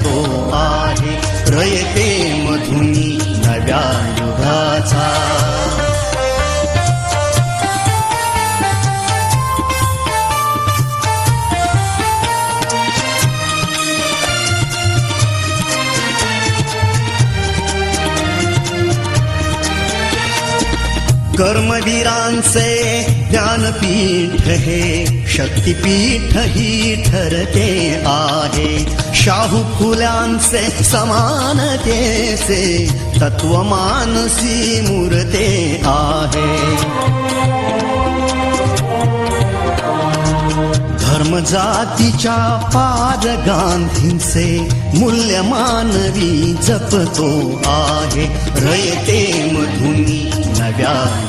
तो आहे. रयते मधुनी नव्या युगाचा. कर्मवीरांचे ज्ञानपीठ हे शक्तीपीठ ही ठरते आहे. शाहू फुल्यांचे समानतेचे तत्वमानसी मूर्ते आहे. धर्म जातीच्या पाद गांधींचे मूल्य मानवी जपतो आहे. रयते मधून नव्या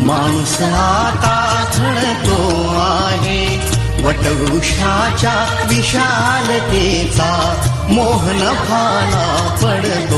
माणूस आता घडतो आहे. वटवृक्षाच्या विशालतेचा मोहन भाला पडतो.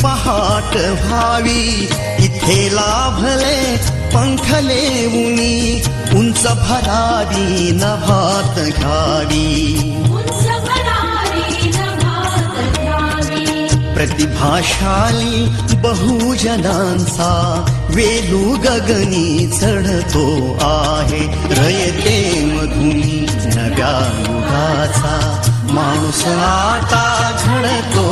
पहाट व्हावी. इथे लाभले पंखले उनी. उंच भरावी नभात घ्यावी प्रतिभाशाली बहुजनांचा वेलू गगनी चढतो आहे. रयते मधुनी नव्या युगाचा. माणूस आता घडतो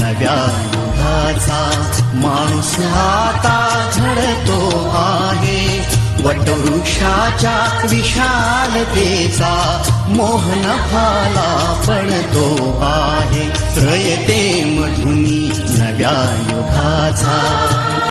नव्या युगाचा माणूस आता झडतो आहे. वटवृक्षाच्या विशालतेचा मोहन भाला पडतो आहे. रयते मधुनी नव्या युगाचा.